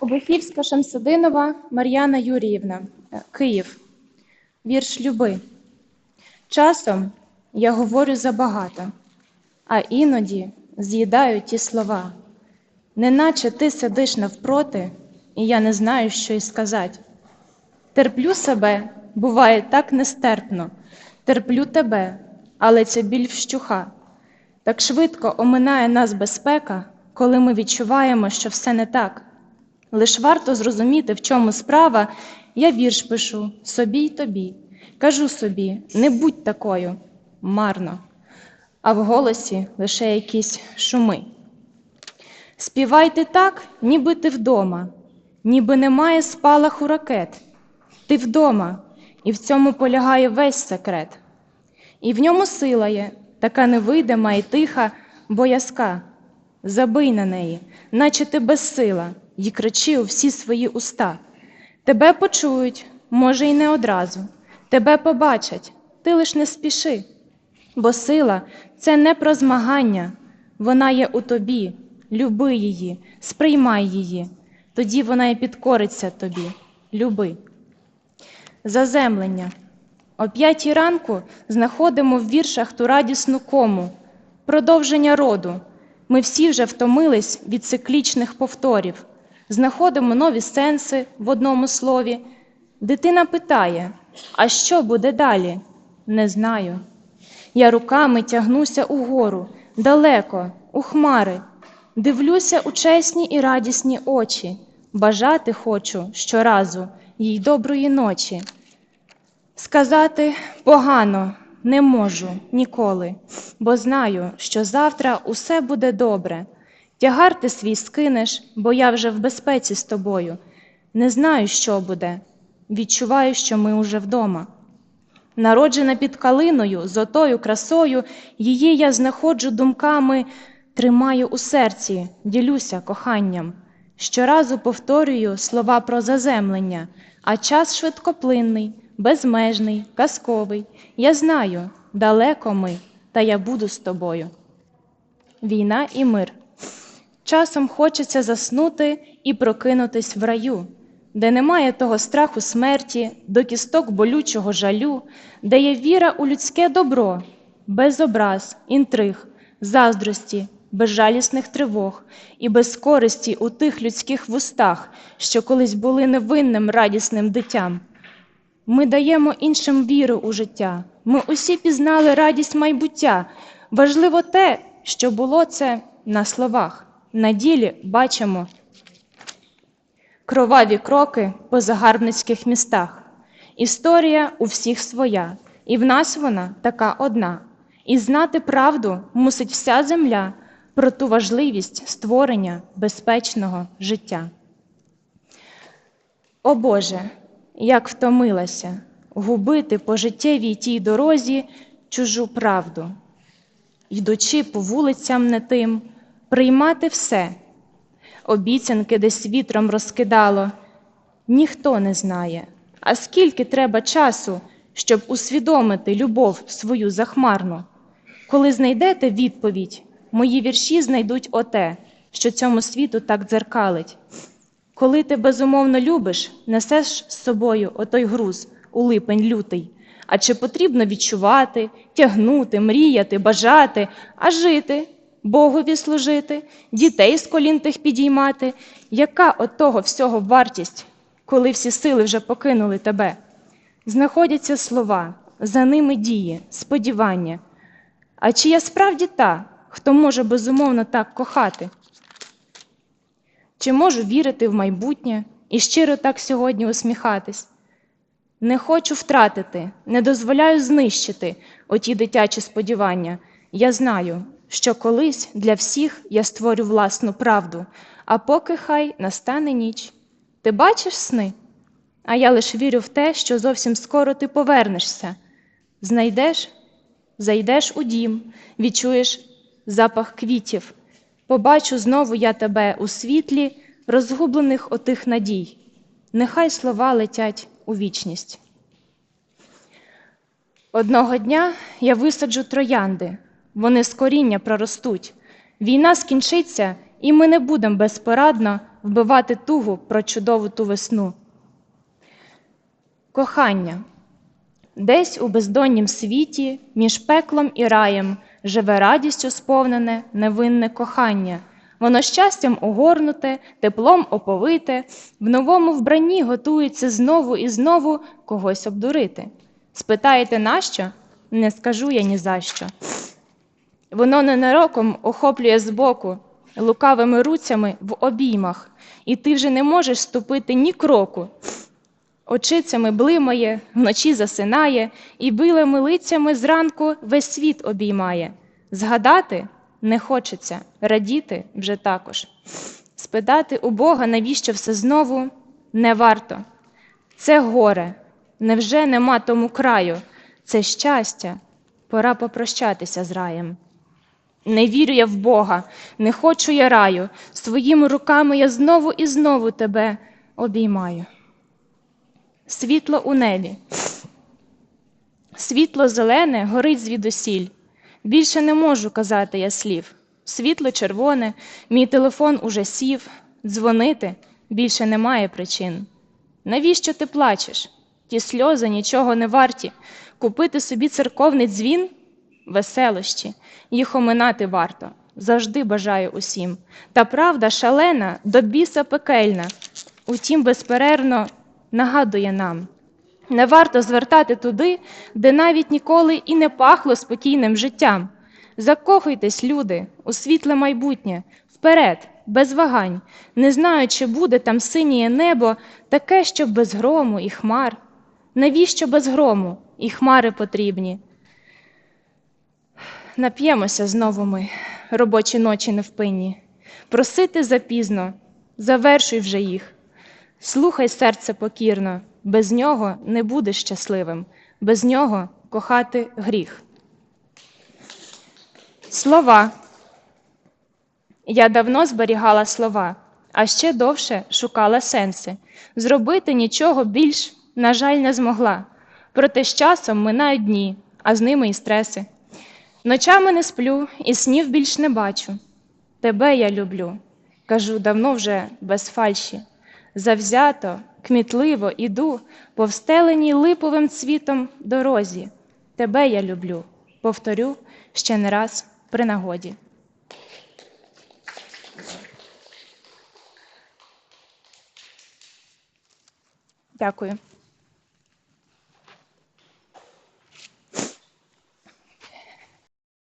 Обухівська Шамсудинова Мар'яна Юріївна, е, Київ. Вірш Люби. Часом я говорю забагато, а іноді з'їдаю ті слова, неначе ти сидиш навпроти, і я не знаю, що й сказати. Терплю себе, буває так нестерпно, терплю тебе, але ця біль вщуха. Так швидко оминає нас безпека, коли ми відчуваємо, що все не так. Лиш варто зрозуміти, в чому справа, я вірш пишу собі й тобі. Кажу собі, не будь такою, марно, а в голосі лише якісь шуми. Співайте так, ніби ти вдома, ніби немає спалаху ракет. Ти вдома, і в цьому полягає весь секрет. І в ньому сила є, така невидима і тиха, боязка. Забий на неї, наче ти безсила, й кричи у всі свої уста. Тебе почують, може, й не одразу, тебе побачать, ти лиш не спіши. Бо сила це не про змагання, вона є у тобі, люби її, сприймай її, тоді вона і підкориться тобі, люби. Заземлення. О п'ятій ранку знаходимо в віршах ту радісну кому, продовження роду. Ми всі вже втомились від циклічних повторів, знаходимо нові сенси в одному слові. Дитина питає: а що буде далі? Не знаю. Я руками тягнуся угору, далеко, у хмари, дивлюся у чесні і радісні очі, бажати хочу щоразу їй доброї ночі. Сказати погано не можу ніколи, бо знаю, що завтра усе буде добре. Тягар ти свій скинеш, бо я вже в безпеці з тобою. Не знаю, що буде. Відчуваю, що ми уже вдома. Народжена під калиною, з отою красою, її я знаходжу думками, тримаю у серці, ділюся коханням. Щоразу повторюю слова про заземлення, а час швидкоплинний, безмежний, казковий. Я знаю, далеко ми, та я буду з тобою. Війна і мир. Часом хочеться заснути і прокинутись в раю, де немає того страху смерті, до кісток болючого жалю, де є віра у людське добро, без образ, інтриг, заздрості, безжалісних тривог і без користі у тих людських вустах, що колись були невинним радісним дитям. Ми даємо іншим віру у життя. Ми усі пізнали радість майбуття. Важливо те, що було це на словах. На ділі бачимо кроваві кроки по загарбницьких містах. Історія у всіх своя, і в нас вона така одна. І знати правду мусить вся земля про ту важливість створення безпечного життя. О Боже, як втомилася губити по життєвій тій дорозі чужу правду, йдучи по вулицям не тим, приймати все, обіцянки десь вітром розкидало, ніхто не знає, а скільки треба часу, щоб усвідомити любов свою захмарну. Коли знайдете відповідь, мої вірші знайдуть оте, що цьому світу так дзеркалить. Коли ти безумовно любиш, несеш з собою отой груз у липень лютий. А чи потрібно відчувати, тягнути, мріяти, бажати, а жити, Богові служити, дітей з колін тих підіймати? Яка от того всього вартість, коли всі сили вже покинули тебе? Знаходяться слова, за ними дії, сподівання. А чи я справді та, хто може безумовно так кохати? Чи можу вірити в майбутнє і щиро так сьогодні усміхатись? Не хочу втратити, не дозволяю знищити оті дитячі сподівання. Я знаю, що колись для всіх я створю власну правду, а поки хай настане ніч. Ти бачиш сни? А я лише вірю в те, що зовсім скоро ти повернешся. Знайдеш, зайдеш у дім, відчуєш запах квітів. Побачу знову я тебе у світлі, розгублених отих надій. Нехай слова летять у вічність. Одного дня я висаджу троянди, вони з коріння проростуть. Війна скінчиться, і ми не будемо безпорадно вбивати тугу про чудову ту весну. Кохання. Десь у бездоннім світі, між пеклом і раєм, живе радістю сповнене невинне кохання. Воно щастям огорнуте, теплом оповите, в новому вбранні готується знову і знову когось обдурити. Спитаєте, нащо? Не скажу я ні за що. Воно ненароком охоплює збоку, лукавими руцями в обіймах, і ти вже не можеш ступити ні кроку. Очицями блимає, вночі засинає, і билими лицями зранку весь світ обіймає. Згадати не хочеться, радіти вже також. Спитати у Бога, навіщо все знову не варто. Це горе, невже нема тому краю, це щастя, пора попрощатися з раєм. Не вірю я в Бога, не хочу я раю, своїми руками я знову і знову тебе обіймаю. Світло у небі. Світло зелене горить звідусіль. Більше не можу казати я слів. Світло червоне, мій телефон уже сів, дзвонити більше немає причин. Навіщо ти плачеш? Ті сльози нічого не варті. Купити собі церковний дзвін веселощі, їх оминати варто. Завжди бажаю усім. Та правда шалена, до біса пекельна. Утім, безперервно нагадує нам. Не варто звертати туди, де навіть ніколи і не пахло спокійним життям. Закохуйтесь, люди, у світле майбутнє, вперед, без вагань, не знаю, чи буде там синє небо, таке, що без грому і хмар. Навіщо без грому і хмари потрібні? Нап'ємося знову ми, робочі ночі невпинні. Просити запізно, завершуй вже їх. Слухай серце покірно, без нього не будеш щасливим, без нього кохати гріх. Слова. Я давно зберігала слова, а ще довше шукала сенси. Зробити нічого більш, на жаль, не змогла. Проте з часом минають дні, а з ними і стреси. Ночами не сплю і снів більш не бачу. Тебе я люблю, кажу давно вже без фальші. Завзято, кмітливо іду по встеленій липовим цвітом дорозі. Тебе я люблю, повторю ще не раз при нагоді. Дякую.